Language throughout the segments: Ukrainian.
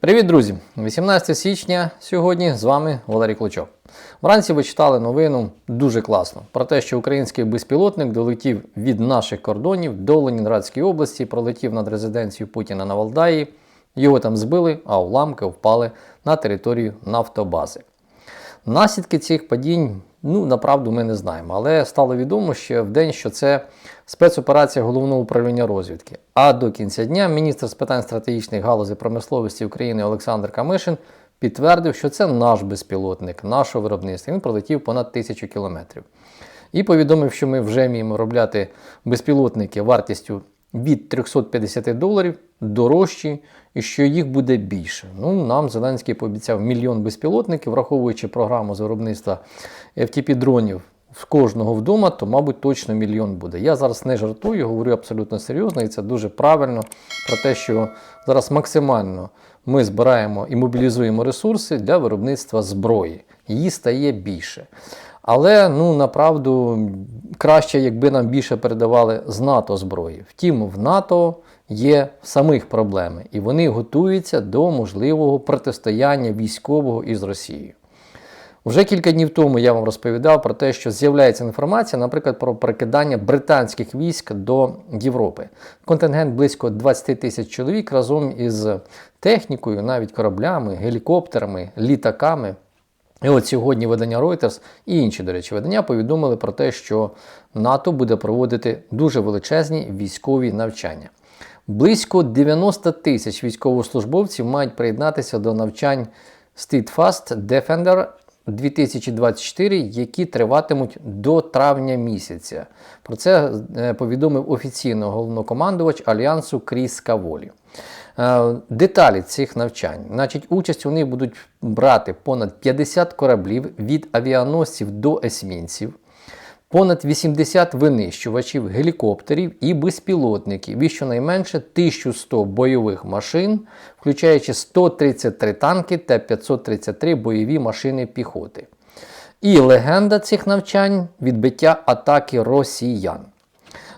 Привіт, друзі! 18 січня сьогодні з вами Валерій Клочок. Вранці ви читали новину дуже класно про те, що український безпілотник долетів від наших кордонів до Ленінградської області, пролетів над резиденцією Путіна на Валдаї. Його там збили, а уламки впали на територію нафтобази. Наслідки цих падінь, ну направду ми не знаємо, але стало відомо ще в день, що це спецоперація головного управління розвідки. А до кінця дня міністр з питань стратегічних галузей промисловості України Олександр Камишин підтвердив, що це наш безпілотник, нашого виробництва. Він пролетів понад тисячу кілометрів. І повідомив, що ми вже вміємо робляти безпілотники вартістю від 350 доларів дорожчі, і що їх буде більше. Ну, нам Зеленський пообіцяв мільйон безпілотників, враховуючи програму з виробництва FTP-дронів в кожного вдома, то, мабуть, точно мільйон буде. Я зараз не жартую, говорю абсолютно серйозно, і це дуже правильно про те, що зараз максимально ми збираємо і мобілізуємо ресурси для виробництва зброї. Її стає більше. Але ну направду краще, якби нам більше передавали з НАТО зброї. Втім, в НАТО є самих проблеми, і вони готуються до можливого протистояння військового із Росією. Вже кілька днів тому я вам розповідав про те, що з'являється інформація, наприклад, про перекидання британських військ до Європи. Контингент близько 20 тисяч чоловік разом із технікою, навіть кораблями, гелікоптерами, літаками. І от сьогодні видання Reuters і інші, до речі, видання повідомили про те, що НАТО буде проводити дуже величезні військові навчання. Близько 90 тисяч військовослужбовців мають приєднатися до навчань Steadfast Defender 2024, які триватимуть до травня місяця. Про це е, повідомив офіційно головнокомандувач Альянсу Кріс Каволі. Е, Деталі цих навчань. Значить, участь вони будуть брати понад 50 кораблів від авіаносців до есмінців, понад 80 винищувачів, гелікоптерів і безпілотників, і щонайменше 1100 бойових машин, включаючи 133 танки та 533 бойові машини піхоти. І легенда цих навчань відбиття атаки росіян.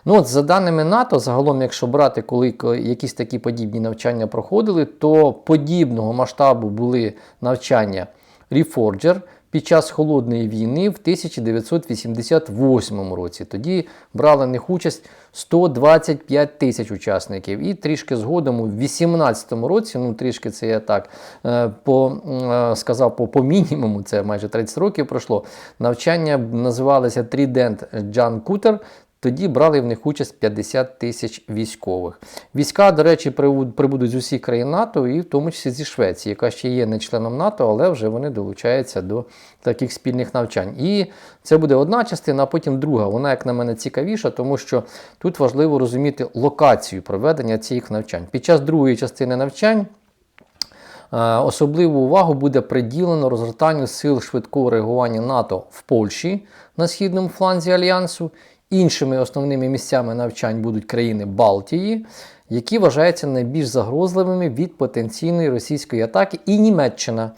Ну от За даними НАТО, загалом, якщо брати, коли якісь такі подібні навчання проходили, то подібного масштабу були навчання Reforger під час холодної війни в 1988 році. Тоді брали них участь 125 тисяч учасників. І трішки згодом у 2018 році, ну трішки це я так е, по, е, сказав по, по мінімуму, це майже 30 років пройшло. Навчання називалося Трідент Джан Кутер. Тоді брали в них участь 50 тисяч військових. Війська, до речі, прибудуть з усіх країн НАТО, і в тому числі зі Швеції, яка ще є не членом НАТО, але вже вони долучаються до таких спільних навчань. І це буде одна частина, а потім друга. Вона, як на мене, цікавіша, тому що тут важливо розуміти локацію проведення цих навчань. Під час другої частини навчань. Особливу увагу буде приділено розгортанню сил швидкого реагування НАТО в Польщі на східному фланзі Альянсу Іншими основними місцями навчань будуть країни Балтії, які вважаються найбільш загрозливими від потенційної російської атаки, і Німеччина.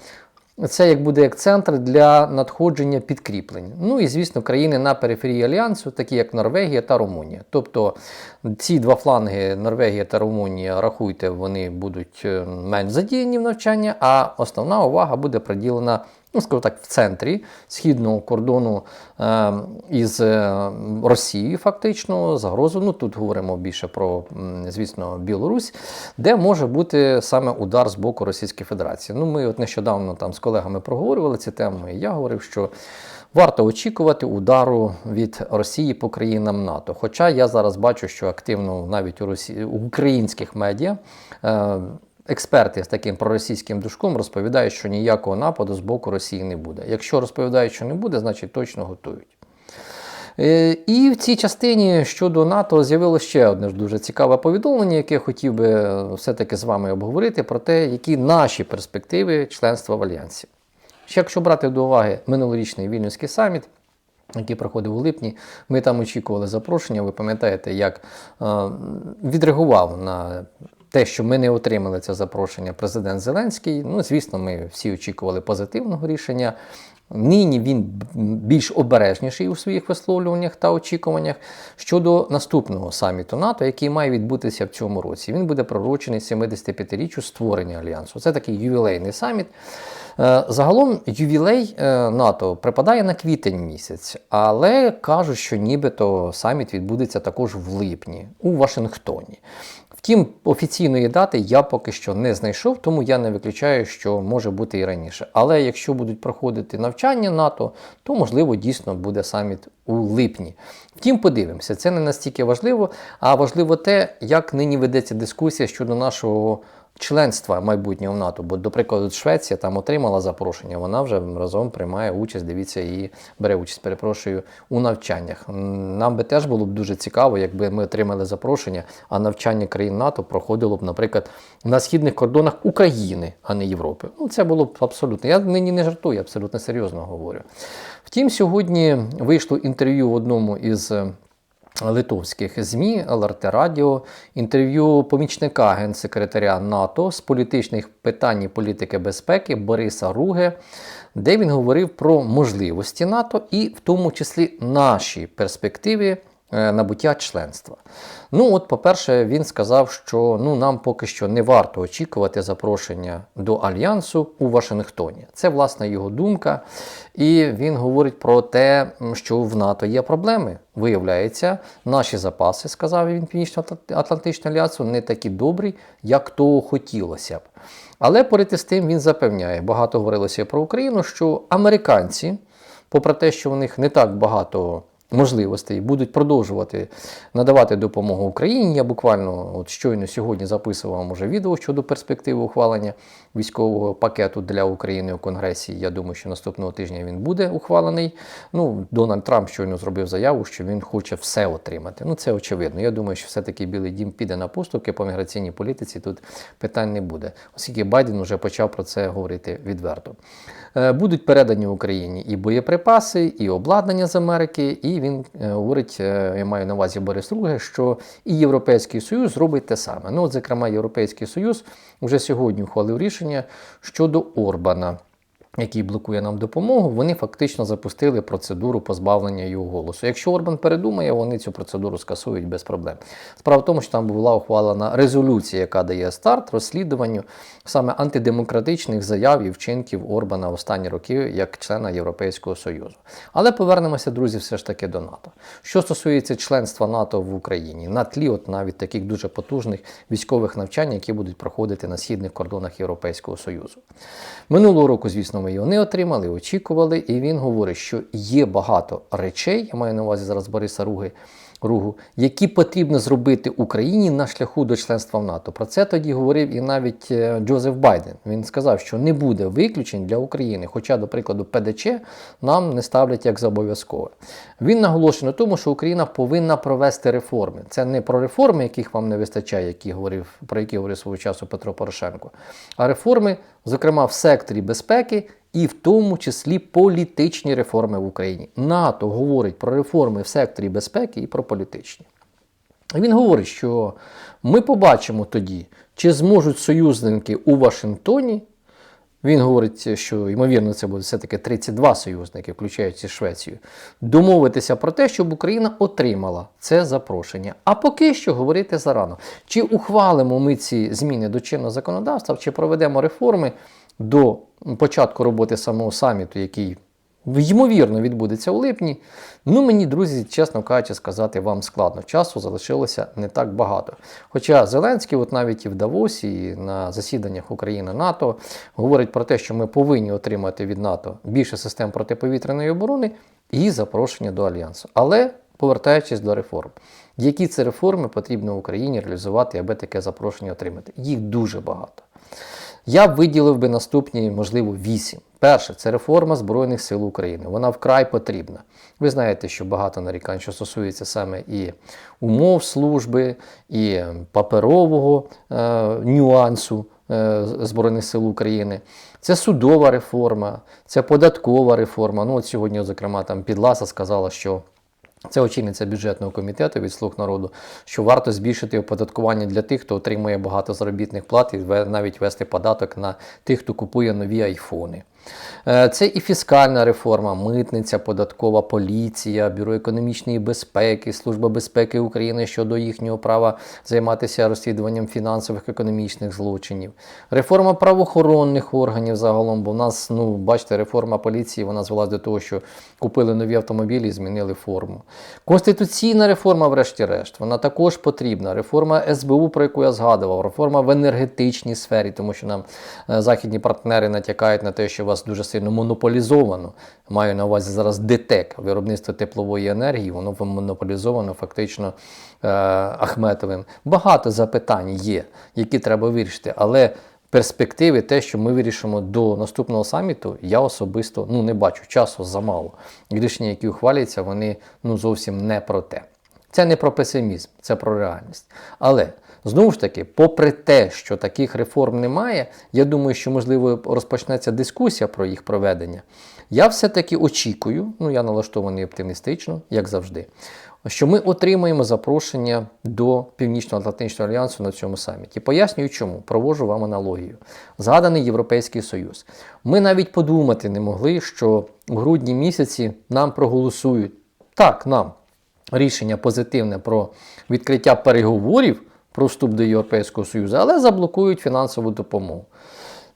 Це як буде як центр для надходження підкріплень. Ну і, звісно, країни на периферії Альянсу, такі як Норвегія та Румунія. Тобто ці два фланги Норвегія та Румунія, рахуйте, вони будуть е, менш задіяні в навчання, а основна увага буде приділена ну, скажу так, в центрі східного кордону е, із Росією, фактично, загрозу. Ну тут говоримо більше про, звісно, Білорусь, де може бути саме удар з боку Російської Федерації. Ну, ми от нещодавно там з колегами проговорювали ці теми, і я говорив, що. Варто очікувати удару від Росії по країнам НАТО. Хоча я зараз бачу, що активно навіть у Росії українських медіа е, Експерти з таким проросійським душком розповідають, що ніякого нападу з боку Росії не буде. Якщо розповідають, що не буде, значить точно готують. Е, і в цій частині щодо НАТО з'явилося ще одне дуже цікаве повідомлення, яке я хотів би е, все-таки з вами обговорити, про те, які наші перспективи членства в Альянсі. Ще якщо брати до уваги минулорічний вільнюський саміт, який проходив у липні, ми там очікували запрошення. Ви пам'ятаєте, як е, відреагував на те, що ми не отримали це запрошення президент Зеленський, ну, звісно, ми всі очікували позитивного рішення. Нині він більш обережніший у своїх висловлюваннях та очікуваннях щодо наступного саміту НАТО, який має відбутися в цьому році. Він буде пророчений 75-річчю створення альянсу. Це такий ювілейний саміт. Е, Загалом ювілей е, НАТО припадає на квітень місяць, але кажуть, що нібито саміт відбудеться також в липні у Вашингтоні. Втім, офіційної дати я поки що не знайшов, тому я не виключаю, що може бути і раніше. Але якщо будуть проходити навчання НАТО, то можливо дійсно буде саміт у липні. Втім, подивимося, це не настільки важливо, а важливо те, як нині ведеться дискусія щодо нашого членства майбутнього в НАТО. Бо, до прикладу, Швеція там отримала запрошення, вона вже разом приймає участь, дивіться, і бере участь, перепрошую, у навчаннях. Нам би теж було б дуже цікаво, якби ми отримали запрошення, а навчання країн НАТО проходило б, наприклад, на східних кордонах України, а не Європи. Ну, це було б абсолютно. Я нині не жартую, абсолютно серйозно говорю. Втім, сьогодні вийшло інтерв'ю в одному із е, литовських ЗМІ, ЛРТ Радіо, інтерв'ю помічника генсекретаря НАТО з політичних питань і політики безпеки Бориса Руге, де він говорив про можливості НАТО і в тому числі наші перспективи набуття членства. Ну, от, по-перше, він сказав, що ну, нам поки що не варто очікувати запрошення до альянсу у Вашингтоні. Це власне його думка. І він говорить про те, що в НАТО є проблеми. Виявляється, наші запаси, сказав він Північно-Атлантичного альянсу, не такі добрі, як того хотілося б. Але поряд із тим він запевняє, багато говорилося про Україну, що американці, попри те, що у них не так багато можливостей, будуть продовжувати надавати допомогу Україні. Я буквально от щойно сьогодні записував уже відео щодо перспективи ухвалення військового пакету для України у Конгресі. Я думаю, що наступного тижня він буде ухвалений. Ну, Дональд Трамп щойно зробив заяву, що він хоче все отримати. Ну, це очевидно. Я думаю, що все-таки Білий Дім піде на поступки по міграційній політиці. Тут питань не буде, оскільки Байден вже почав про це говорити відверто. Е, Будуть передані Україні і боєприпаси, і обладнання з Америки. І він е, говорить, е, я маю на увазі Борис Руге, що і Європейський Союз зробить те саме. Ну, от, зокрема, Європейський Союз вже сьогодні ухвалив рішення щодо Орбана який блокує нам допомогу, вони фактично запустили процедуру позбавлення його голосу. Якщо Орбан передумає, вони цю процедуру скасують без проблем. Справа в тому, що там була ухвалена резолюція, яка дає старт розслідуванню саме антидемократичних заяв і вчинків Орбана в останні роки як члена Європейського Союзу. Але повернемося, друзі, все ж таки до НАТО. Що стосується членства НАТО в Україні, на тлі от навіть таких дуже потужних військових навчань, які будуть проходити на східних кордонах Європейського Союзу. Минулого року, звісно, ми його не отримали, очікували, і він говорить, що є багато речей, я маю на увазі зараз Бориса Руги, Ругу, які потрібно зробити Україні на шляху до членства в НАТО. Про це тоді говорив і навіть е, Джозеф Байден. Він сказав, що не буде виключень для України, хоча, до прикладу, ПДЧ нам не ставлять як зобов'язкове. Він наголошує на тому, що Україна повинна провести реформи. Це не про реформи, яких вам не вистачає, які говорив, про які говорив свого часу Петро Порошенко, а реформи, зокрема в секторі безпеки і в тому числі політичні реформи в Україні. НАТО говорить про реформи в секторі безпеки і про політичні. Він говорить, що ми побачимо тоді, чи зможуть союзники у Вашингтоні. Він говорить, що ймовірно це буде все-таки 32 союзники, включаючи Швецію, домовитися про те, щоб Україна отримала це запрошення. А поки що говорити зарано. Чи ухвалимо ми ці зміни до чинного законодавства, чи проведемо реформи до початку роботи самого саміту, який ймовірно відбудеться у липні. Ну, мені, друзі, чесно кажучи, сказати вам складно. Часу залишилося не так багато. Хоча Зеленський, от навіть і в Давосі, і на засіданнях України НАТО, говорить про те, що ми повинні отримати від НАТО більше систем протиповітряної оборони і запрошення до альянсу. Але повертаючись до реформ, які це реформи потрібно Україні реалізувати, аби таке запрошення отримати? Їх дуже багато. Я б виділив би наступні, можливо, вісім. Перше, це реформа Збройних сил України. Вона вкрай потрібна. Ви знаєте, що багато нарікань, що стосується саме і умов служби, і паперового е, нюансу е, Збройних сил України. Це судова реформа, це податкова реформа. Ну, от сьогодні, зокрема, там Підласа сказала, що. Це очільниця бюджетного комітету від слуг народу, що варто збільшити оподаткування для тих, хто отримує багато заробітних плат, і навіть вести податок на тих, хто купує нові айфони. Е, Це і фіскальна реформа, митниця, податкова поліція, Бюро економічної безпеки, Служба безпеки України щодо їхнього права займатися розслідуванням фінансових економічних злочинів, реформа правоохоронних органів загалом, бо в нас, ну, бачите, реформа поліції вона звелась до того, що купили нові автомобілі і змінили форму. Конституційна реформа, врешті-решт, вона також потрібна. Реформа СБУ, про яку я згадував, реформа в енергетичній сфері, тому що нам е, західні партнери натякають на те, що вас дуже сильно монополізовано. Маю на увазі зараз ДТЕК, виробництво теплової енергії, воно монополізовано фактично е, Ахметовим. Багато запитань є, які треба вирішити, але перспективи, те, що ми вирішимо до наступного саміту, я особисто ну, не бачу часу замало. Рішення, які ухваляються, вони ну, зовсім не про те. Це не про песимізм, це про реальність. Але знову ж таки, попри те, що таких реформ немає, я думаю, що можливо розпочнеться дискусія про їх проведення. Я все-таки очікую, ну я налаштований оптимістично, як завжди, що ми отримаємо запрошення до Північно-Атлантичного альянсу на цьому саміті. Пояснюю, чому провожу вам аналогію. Згаданий Європейський Союз. Ми навіть подумати не могли, що в грудні місяці нам проголосують так, нам рішення позитивне про відкриття переговорів про вступ до Європейського Союзу, але заблокують фінансову допомогу.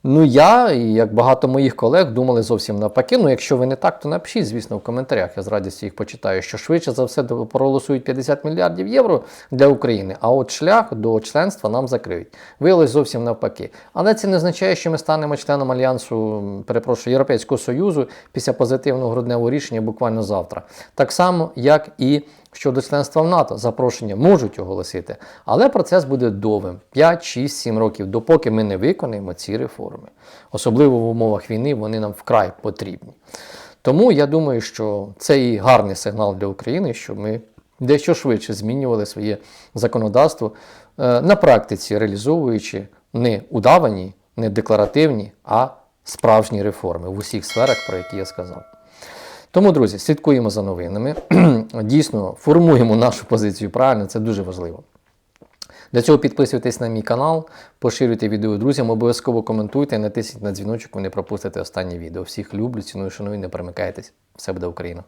Ну, я і як багато моїх колег думали зовсім навпаки. Ну, якщо ви не так, то напишіть, звісно, в коментарях. Я з радістю їх почитаю, що швидше за все проголосують 50 мільярдів євро для України, а от шлях до членства нам закриють. Виявилось зовсім навпаки. Але це не означає, що ми станемо членом альянсу, перепрошую, Європейського Союзу після позитивного грудневого рішення буквально завтра. Так само, як і щодо членства в НАТО, запрошення можуть оголосити, але процес буде довгим 5, 6, 7 років, допоки ми не виконаємо ці реформи. Особливо в умовах війни вони нам вкрай потрібні. Тому я думаю, що це і гарний сигнал для України, що ми дещо швидше змінювали своє законодавство е, на практиці, реалізовуючи не удавані, не декларативні, а справжні реформи в усіх сферах, про які я сказав. Тому, друзі, слідкуємо за новинами. Дійсно, формуємо нашу позицію правильно, це дуже важливо. Для цього підписуйтесь на мій канал, поширюйте відео друзям, обов'язково коментуйте, натисніть на дзвіночок, не пропустите останнє відео. Всіх люблю, ціную, шаную, не перемикайтесь. Все буде Україна!